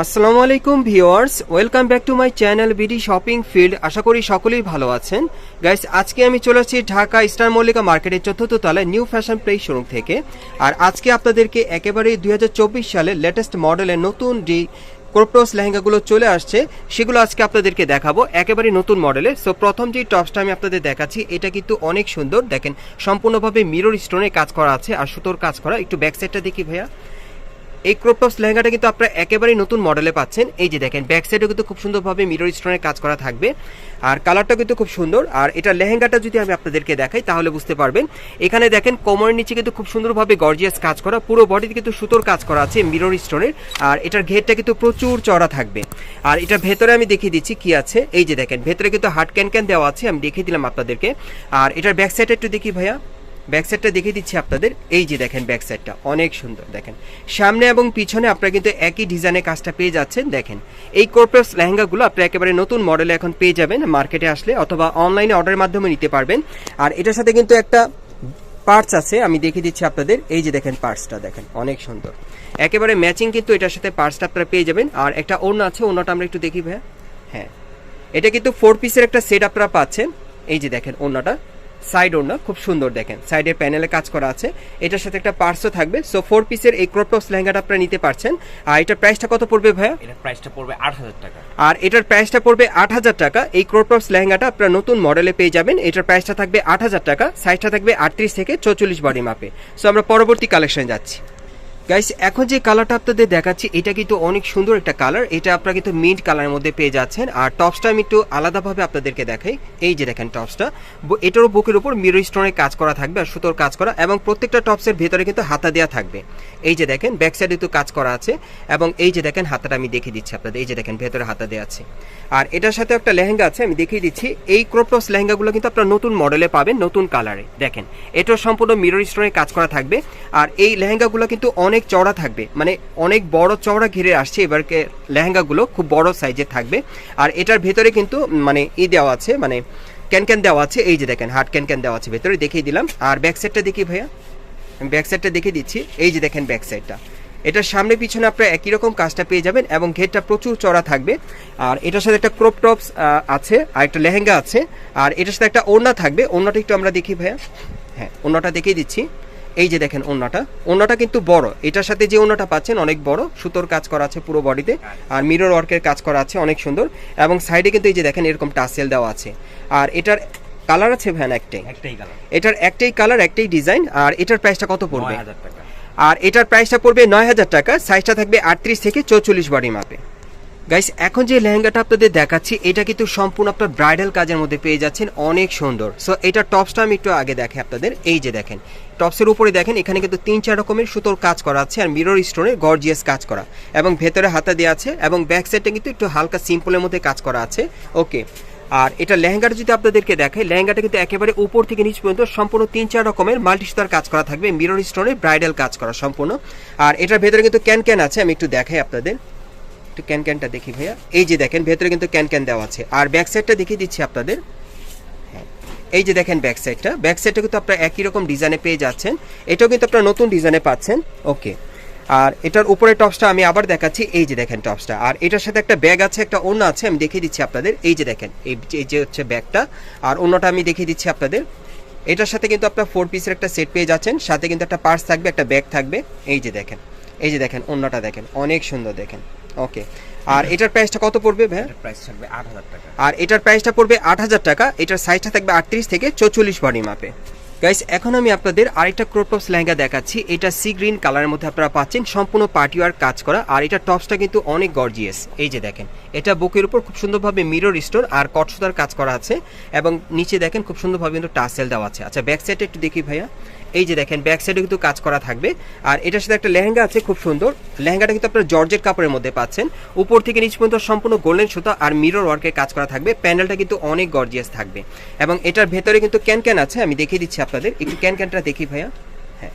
আসসালামু আলাইকুম viewers, welcome back to my channel BD shopping field. আশা করি সকলেই ভালো আছেন। গাইস, আজকে আমি চলে আসছি ঢাকা স্টার মল্লিকা মার্কেটের চতুর্থ তলায় নিউ ফ্যাশন প্লেস শোরুম থেকে। আর আজকে আপনাদেরকে একেবারে দু হাজার চব্বিশ সালের লেটেস্ট মডেলের নতুন যে ক্রোপ্টস লেহেঙ্গাগুলো চলে আসছে, সেগুলো আজকে আপনাদেরকে দেখাবো। একেবারে নতুন মডেলের। সো প্রথম যে টপসটা আমি আপনাদের দেখাচ্ছি, এটা কিন্তু অনেক সুন্দর। দেখেন, সম্পূর্ণভাবে মিরর স্টোনে কাজ করা আছে, আর সুতোর কাজ করা। একটু ব্যাক সাইডটা দেখি ভাইয়া। এই ক্রপ টপস লেহেঙ্গাটা কিন্তু আপনারা একেবারেই নতুন মডেলে পাচ্ছেন। এই যে দেখেন ব্যাক সাইডও কিন্তু খুব সুন্দরভাবে মিরর স্টোনের কাজ করা থাকবে। আর কালারটা কিন্তু খুব সুন্দর। আর এটা লেহেঙ্গাটা যদি আমি আপনাদেরকে দেখাই, তাহলে বুঝতে পারবেন। এখানে দেখেন, কোমরের নিচে কিন্তু খুব সুন্দরভাবে গর্জিয়াস কাজ করা। পুরো বডিতে কিন্তু সুতোর কাজ করা আছে মিরর স্টোনের আর এটার ঘেরটা কিন্তু প্রচুর চড়া থাকবে। আর এটা ভেতরে আমি দেখিয়ে দিচ্ছি কি আছে। এই যে দেখেন, ভেতরে কিন্তু হার্ড ক্যান ক্যান দেওয়া আছে, আমি দেখিয়ে দিলাম আপনাদেরকে। আর এটার ব্যাক সাইডটা একটু দেখি ভাইয়া। ব্যাক সাইডটা দেখিয়ে দিচ্ছি আপনাদের। এই যে দেখেন ব্যাক সাইডটা অনেক সুন্দর, দেখেন। সামনে এবং পিছনে আপনারা কিন্তু একই ডিজাইনের কাজটা পেয়ে যাচ্ছেন, দেখেন। এই কর্পোরেটস লেহেঙ্গাগুলো আপনি একেবারে নতুন মডেলে এখন পেয়ে যাবেন মার্কেটে আসলে অথবা অনলাইনে অর্ডারের মাধ্যমে নিতে পারবেন। আর এটার সাথে কিন্তু একটা পার্টস আছে, আমি দেখিয়ে দিচ্ছি আপনাদের। এই যে দেখেন পার্টসটা দেখেন, অনেক সুন্দর। একেবারে ম্যাচিং কিন্তু এটার সাথে পার্টসটা আপনারা পেয়ে যাবেন। আর একটা ওড়না আছে, ওড়নাটা আমরা একটু দেখি ভাইয়া। হ্যাঁ। এটা কিন্তু ফোর পিসের একটা সেট আপনারা পাচ্ছেন। এই যে দেখেন ওড়নাটা। সাইড ওড়না খুব সুন্দর দেখেন। সাইডের প্যানেলে কাজ করা আছে। এটার সাথে একটা পার্সও থাকবে। সো ফোর পিসের এই ক্রপটপস লেহেঙ্গাটা আপনারা নিতে পারছেন। আর এটার প্রাইসটা কত পড়বে ভাইয়া? এটার প্রাইসটা পড়বে আট হাজার টাকা। আর এটার প্রাইসটা পড়বে আট হাজার টাকা। এই ক্রপটপস লেহেঙ্গাটা আপনারা নতুন মডেলে পেয়ে যাবেন। এটার প্রাইসটা থাকবে আট হাজার টাকা। সাইজটা থাকবে আটত্রিশ থেকে চৌচল্লিশ বডি মাপে সো আমরা পরবর্তী কালেকশন যাচ্ছি। গাইস এখন যে কালারটা আপনাদের দেখাচ্ছি, এটা কিন্তু অনেক সুন্দর একটা কালার এটা আপনারা কিন্তু মিন্ট কালারের মধ্যে পেয়ে যাচ্ছেন। আর টপসটা আমি একটু আলাদাভাবে আপনাদেরকে দেখাই। এই যে দেখেন টপসটা এটারও বুকের উপর মিরো স্টোনের কাজ করা থাকবে আর সুতোর কাজ করা, এবং প্রত্যেকটা টপসের ভেতরে কিন্তু হাতা দেওয়া থাকবে। এই যে দেখেন ব্যাক সাইডে তো কাজ করা আছে, এবং এই যে দেখেন হাতাটা আমি দেখিয়ে দিচ্ছি আপনাদের। এই যে দেখেন, ভেতরে হাতা দেওয়া আছে। আর এটার সাথে একটা লেহেঙ্গা আছে, আমি দেখিয়ে দিচ্ছি। এই ক্রপটপস লেহেঙ্গাগুলো কিন্তু আপনারা নতুন মডেলে পাবেন, নতুন কালারে দেখেন এটার সম্পূর্ণ মিরর স্টোনের কাজ করা থাকবে। আর এই লেহেঙ্গাগুলো কিন্তু অনেক চওড়া থাকবে। মানে অনেক বড় চওড়া ঘিরে আসছে, এবারকে লেহেঙ্গাগুলো খুব বড় সাইজের থাকবে। আর এটার ভেতরে কিন্তু মানে ই দেওয়া আছে মানে ক্যান ক্যান দেওয়া আছে, এই যে দেখেন, হার্ড ক্যান ক্যান দেওয়া আছে, ভেতরে দেখিয়ে দিলাম। আর ব্যাক সাইডটা দেখি ভাইয়া। আমি ব্যাক সাইডটা দেখিয়ে দিচ্ছি, এই যে দেখেন ব্যাক সাইডটা। এটার সামনে পিছনে আপনারা একই রকম কাজটা পেয়ে যাবেন এবং ঘেরটা প্রচুর চড়া থাকবে। আর এটার সাথে একটা ক্রপ টপস আছে, আর একটা লেহেঙ্গা আছে। আর এটার সাথে একটা ওড়না থাকবে, ওড়নাটা একটু আমরা দেখি ভাইয়া। হ্যাঁ ওড়নাটা দেখিয়ে দিচ্ছি। এই যে দেখেন ওড়নাটা ওড়নাটা কিন্তু বড়। এটার সাথে যে ওড়নাটা পাচ্ছেন অনেক বড়। সুতোর কাজ করা আছে পুরো বডিতে আর মিরর ওয়ার্কের কাজ করা আছে অনেক সুন্দর। এবং সাইডে কিন্তু এই যে দেখেন এরকম টাসেল দেওয়া আছে। আর এটার কালার আছে ভ্যান একটাই। একটাই কালার এটার একটাই কালার একটাই ডিজাইন আর এটার প্রাইসটা কত পড়বে? আর এটার প্রাইসটা পড়বে নয় হাজার টাকা সাইজটা থাকবে আটত্রিশ থেকে চৌচল্লিশ বডি মাপে গাইস এখন যে লেহেঙ্গাটা আপনাদের দেখাচ্ছি, এটা কিন্তু সম্পূর্ণ আপনার ব্রাইডাল কাজের মধ্যে পেয়ে যাচ্ছেন, অনেক সুন্দর। সো এটা টপসটা আমি একটু আগে দেখে আপনাদের। এই যে দেখেন টপসের উপরে দেখেন, এখানে কিন্তু তিন চার রকমের সুতোর কাজ করা আছে আর মিরর স্টোনের গর্জিয়াস কাজ করা। এবং ভেতরে হাতা দেওয়া আছে এবং ব্যাক সাইডটা কিন্তু একটু হালকা সিম্পলের মধ্যে কাজ করা আছে। ওকে আর এটা লেহেঙ্গাটা যদি আপনাদেরকে দেখে লেহেঙ্গাটা কিন্তু একেবারে উপর থেকে নিচ পর্যন্ত সম্পূর্ণ তিন চার রকমের মাল্টি সুতার কাজ করা থাকবে মিরর স্টোনের ব্রাইডাল কাজ করা সম্পূর্ণ। আর এটার ভেতরে কিন্তু ক্যান ক্যান আছে, আমি একটু দেখাই আপনাদের। একটু ক্যান ক্যানটা দেখি ভাইয়া। এই যে দেখেন ভেতরে কিন্তু ক্যান ক্যান দেওয়া আছে। আর ব্যাক সাইডটা দেখিয়ে দিচ্ছি আপনাদের। হ্যাঁ, এই যে দেখেন ব্যাক সাইডটা ব্যাক সাইডটা কিন্তু আপনারা একই রকম ডিজাইনে পেয়ে যাচ্ছেন। এটাও কিন্তু আপনারা নতুন ডিজাইনে পাচ্ছেন। ওকে। আর এটার উপরে টপসটা আমি আবার দেখাচ্ছি। এই যে দেখেন টপসটা। আর এটার সাথে একটা ব্যাগ আছে একটা অন্য আছে আমি দেখিয়ে দিচ্ছি আপনাদের। এই যে দেখেন এই যে- এই যে হচ্ছে ব্যাগটা। আর অন্যটা আমি দেখিয়ে দিচ্ছি আপনাদের। এটার সাথে কিন্তু আপনার ফোর পিসের একটা সেট পেয়ে যাচ্ছেন। সাথে কিন্তু একটা পার্স থাকবে একটা ব্যাগ থাকবে। এই যে দেখেন এই যে দেখেন অন্যটা দেখেন। অনেক সুন্দর দেখেন। ওকে। আর এটার প্রাইসটা কত পড়বে ভাই? প্রাইস থাকবে আট হাজার টাকা। আর এটার প্রাইসটা পড়বে আট হাজার টাকা এটার সাইজটা থাকবে আটত্রিশ থেকে চৌচল্লিশ বডি মাপে গাইস এখন আমি আপনাদের আরেকটা ক্রোটপস লেহেঙ্গা দেখাচ্ছি। এটা সি গ্রিন কালারের মধ্যে আপনারা পাচ্ছেন সম্পূর্ণ পার্টিওয়ার কাজ করা। আর এটা টপসটা কিন্তু অনেক গর্জিয়াস এই যে দেখেন এটা বুকের উপর খুব সুন্দরভাবে মিরর স্টোর আর কটসুতার কাজ করা আছে। এবং নিচে দেখেন খুব সুন্দরভাবে কিন্তু টাসেল দেওয়া আছে। আচ্ছা ব্যাক সাইডে একটু দেখি ভাইয়া। এই যে দেখেন ব্যাক সাইডে কিন্তু কাজ করা থাকবে। আর এটার সাথে একটা লেহেঙ্গা আছে, খুব সুন্দর। লেহেঙ্গাটা কিন্তু আপনার জর্জের কাপড়ের মধ্যে পাচ্ছেন। উপর থেকে নিচ পর্যন্ত সম্পূর্ণ গোল্ডেন সুতা আর মিরর ওয়ার্কের কাজ করা থাকবে। প্যান্ডেলটা কিন্তু অনেক গর্জিয়াস থাকবে। এবং এটার ভেতরে কিন্তু ক্যান ক্যান আছে, আমি দেখিয়ে দিচ্ছি আপনাদের। একটু ক্যান ক্যানটা দেখি ভাইয়া। হ্যাঁ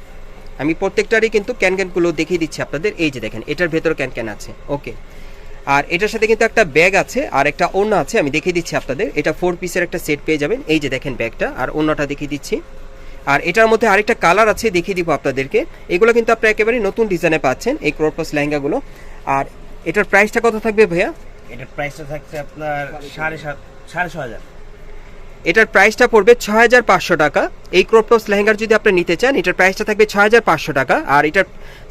আমি প্রত্যেকটারই কিন্তু ক্যান ক্যানগুলো দেখিয়ে দিচ্ছি আপনাদের। এই যে দেখেন, এটার ভেতরে ক্যান ক্যান আছে। ওকে আর এটার সাথে কিন্তু একটা ব্যাগ আছে, আর একটা ওড়না আছে, আমি দেখিয়ে দিচ্ছি আপনাদের। এটা ফোর পিসের একটা সেট পেয়ে যাবেন। এই যে দেখেন ব্যাগটা আর ওড়নাটা দেখিয়ে দিচ্ছি। আর এটার মধ্যে আরেকটা কালার আছে দেখিয়ে দিব আপনাদেরকে। এগুলো কিন্তু আপনারা একেবারে নতুন ডিজাইনে পাচ্ছেন এই ক্রোপস লেহেঙ্গাগুলো। আর এটার প্রাইসটা কত থাকবে ভাইয়া? এটার প্রাইসটা থাকছে আপনার সাড়ে সাত সাড়ে ছ হাজার। এটার প্রাইসটা পড়বে ছয় হাজার পাঁচশো টাকা। এই ক্রপটপস লেহেঙ্গার যদি আপনি নিতে চান এটার প্রাইসটা থাকবে ছয় হাজার পাঁচশো টাকা। আর এটার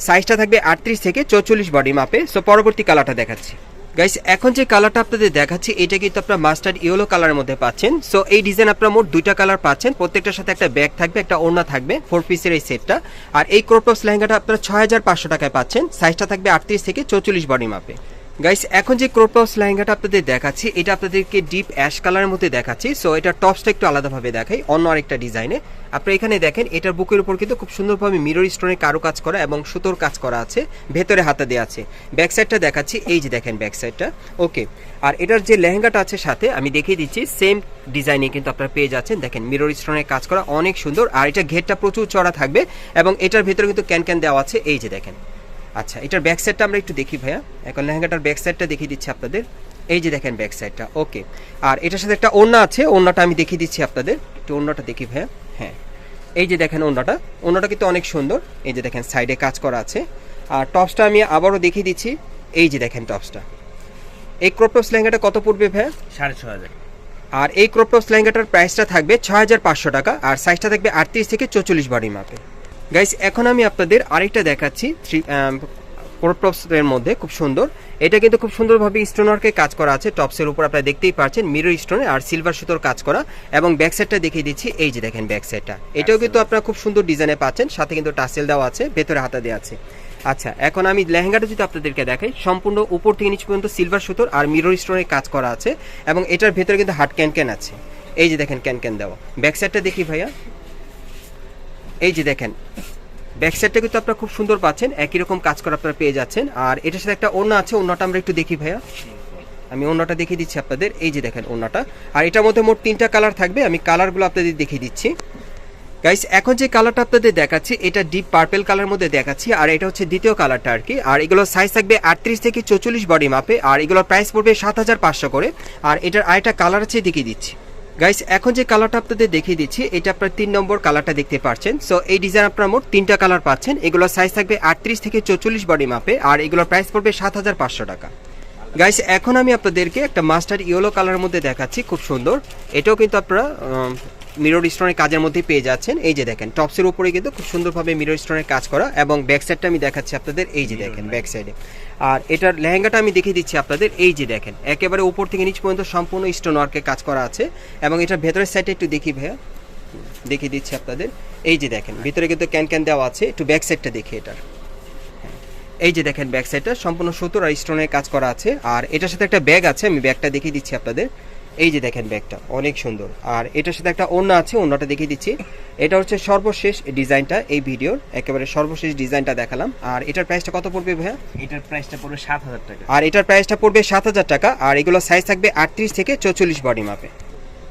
সাইজটা থাকবে আটত্রিশ থেকে চৌচল্লিশ বডি মাপে সো পরবর্তী কালারটা দেখাচ্ছি। গাইস এখন যে কালারটা আপনাদের দেখাচ্ছি, এটা কিন্তু আপনার মাস্টার্ড ইয়েলো কালারের মধ্যে পাচ্ছেন। সো এই ডিজাইন আপনার মোট দুইটা কালার পাচ্ছেন। প্রত্যেকটার সাথে একটা ব্যাগ থাকবে, একটা ওড়না থাকবে ফোর পিসের এই সেটটা আর এই ক্রপটপস লেহেঙ্গাটা আপনারা ছয় হাজার পাঁচশো টাকায় পাচ্ছেন। সাইজটা থাকবে আটত্রিশ থেকে চৌচল্লিশ বডি মাপে গাইস এখন যে ক্রপটপস লেহেঙ্গাটা আপনাদের দেখাচ্ছি, এটা আপনাদেরকে ডিপ অ্যাশ কালারের মধ্যে দেখাচ্ছি। সো এটার টপসটা একটু আলাদাভাবে দেখাই, অন্য আরেকটা ডিজাইনে আপনি এখানে দেখেন, এটার বুকের উপর কিন্তু খুব সুন্দরভাবে মিরর স্টোনের কারু কাজ করা এবং সুতোর কাজ করা আছে, ভেতরে হাতা দেওয়া আছে। ব্যাক সাইডটা দেখাচ্ছি, এই যে দেখেন ব্যাক সাইডটা ওকে আর এটার যে লেহেঙ্গাটা আছে সাথে, আমি দেখিয়ে দিচ্ছি সেম ডিজাইনে কিন্তু আপনারা পেয়ে যাচ্ছেন। দেখেন মিরর স্টোনের কাজ করা অনেক সুন্দর, আর এটা ঘেরটা প্রচুর চড়া থাকবে এবং এটার ভেতরে কিন্তু ক্যান ক্যান দেওয়া আছে, এই যে দেখেন। আচ্ছা এটার ব্যাক সাইডটা আমরা একটু দেখি ভাইয়া। এখন লেহেঙ্গাটার ব্যাক সাইডটা দেখিয়ে দিচ্ছি আপনাদের। এই যে দেখেন ব্যাক সাইডটা ওকে আর এটার সাথে একটা ওড়না আছে ওড়নাটা আমি দেখিয়ে দিচ্ছি আপনাদের। একটু ওড়নাটা দেখি ভাইয়া। হ্যাঁ এই যে দেখেন ওড়নাটা। ওড়নাটা কিন্তু অনেক সুন্দর। এই যে দেখেন সাইডে কাজ করা আছে। আর টপসটা আমি আবারও দেখিয়ে দিচ্ছি। এই যে দেখেন টপসটা। এই ক্রপটপস লেহেঙ্গাটা কত পড়বে ভাইয়া? সাড়ে ছ হাজার। আর এই ক্রপটপস লেহেঙ্গাটার প্রাইসটা থাকবে ছ হাজার পাঁচশো টাকা। আর সাইজটা থাকবে আটত্রিশ থেকে চৌচল্লিশ বডি মাপে গাইস এখন আমি আপনাদের আরেকটা দেখাচ্ছি থ্রি ক্রপটপসের মধ্যে, খুব সুন্দর। এটা কিন্তু খুব সুন্দরভাবে স্টোন ওয়ার্কে কাজ করা আছে। টপসের উপর আপনারা দেখতেই পাচ্ছেন মিরর স্টোনে আর সিলভার সুতোর কাজ করা। এবং ব্যাক সাইডটা দেখিয়ে দিচ্ছি, এই যে দেখেন ব্যাক সাইডটা এটাও কিন্তু আপনারা খুব সুন্দর ডিজাইনে পাচ্ছেন, সাথে কিন্তু টাসেল দেওয়া আছে, ভেতরে হাতা দেওয়া আছে। আচ্ছা এখন আমি লেহেঙ্গাটা যদি আপনাদেরকে দেখাই, সম্পূর্ণ উপর থেকে নিচ পর্যন্ত সিলভার সুতোর আর মিরর স্টোনের কাজ করা আছে। এবং এটার ভেতরে কিন্তু হাট ক্যান ক্যান আছে। এই যে দেখেন ক্যান ক্যান দেওয়া। ব্যাক সাইডটা দেখি ভাইয়া। এই যে দেখেন ব্যাক সাইডটা কিন্তু আপনারা খুব সুন্দর পাচ্ছেন, একই রকম কাজ করা আপনারা পেয়ে যাচ্ছেন। আর এটার সাথে একটা ওড়না আছে, ওড়নাটা আমরা একটু দেখি ভাইয়া। আমি ওড়নাটা দেখিয়ে দিচ্ছি আপনাদের, এই যে দেখেন ওড়নাটা। আর এটার মধ্যে মোট তিনটা কালার থাকবে, আমি কালারগুলো আপনাদের দেখিয়ে দিচ্ছি। গাইস এখন যে কালারটা আপনাদের দেখাচ্ছি, এটা ডিপ পার্পেল কালার মধ্যে দেখাচ্ছি, আর এটা হচ্ছে দ্বিতীয় কালারটা আর কি। আর এগুলোর সাইজ থাকবে আটত্রিশ থেকে চৌচল্লিশ বডি মাপে আর এগুলোর প্রাইস পড়বে সাত হাজার পাঁচশো করে। আর এটার আরেকটা কালার আছে, দেখিয়ে দিচ্ছি। গাইস এখন যে কালারটা আপনাদের দেখিয়ে দিচ্ছি, এটা আপনার তিন নম্বর কালারটা দেখতে পাচ্ছেন। সো এই ডিজাইন আপনার মোট তিনটা কালার পাচ্ছেন। এগুলোর সাইজ থাকবে আটত্রিশ থেকে চৌচল্লিশ বডি মাপে আর এগুলোর প্রাইস পড়বে সাত হাজার পাঁচশো টাকা। গাইস এখন আমি আপনাদেরকে একটা মাস্টার ইয়েলো কালারের মধ্যে দেখাচ্ছি, খুব সুন্দর। এটাও কিন্তু আপনারা মিরর স্টোনের কাজের মধ্যে পেয়ে যাচ্ছেন। এই যে দেখেন টপসের উপরে কিন্তু খুব সুন্দরভাবে মিরর স্টোনের কাজ করা এবং ব্যাক সাইডটা আমি দেখাচ্ছি আপনাদের। এই যে দেখেন ব্যাক সাইডে আর এটার লেহেঙ্গাটা আমি দেখিয়ে দিচ্ছি আপনাদের। এই যে দেখেন একেবারে উপর থেকে নিচ পর্যন্ত সম্পূর্ণ স্টোন ওয়ার্কে কাজ করা আছে এবং এটার ভেতরের সাইডে একটু দেখি ভাইয়া। দেখিয়ে দিচ্ছি আপনাদের। এই যে দেখেন ভিতরে কিন্তু ক্যান ক্যান দেওয়া আছে। একটু ব্যাক সাইডটা দেখি এটার। এই যে দেখেন ব্যাক সাইডটা সম্পূর্ণ সুতোর আর স্টোনের কাজ করা আছে। আর এটার সাথে একটা ব্যাগ আছে আমি ব্যাগটা দেখিয়ে দিচ্ছি আপনাদের। এই যে দেখেন ব্যাগটা অনেক সুন্দর। আর এটার সাথে একটা ওড়না আছে ওড়নাটা দেখিয়ে দিচ্ছি। এটা হচ্ছে সর্বশেষ ডিজাইনটা এই ভিডিওর একেবারে সর্বশেষ ডিজাইনটা দেখালাম। আর এটার প্রাইসটা কত পড়বে ভাইয়া? এটার প্রাইসটা পড়বে সাত হাজার টাকা। আর এটার প্রাইসটা পড়বে সাত হাজার টাকা আর এগুলো সাইজ থাকবে আটত্রিশ থেকে চৌচল্লিশ বডি মাপে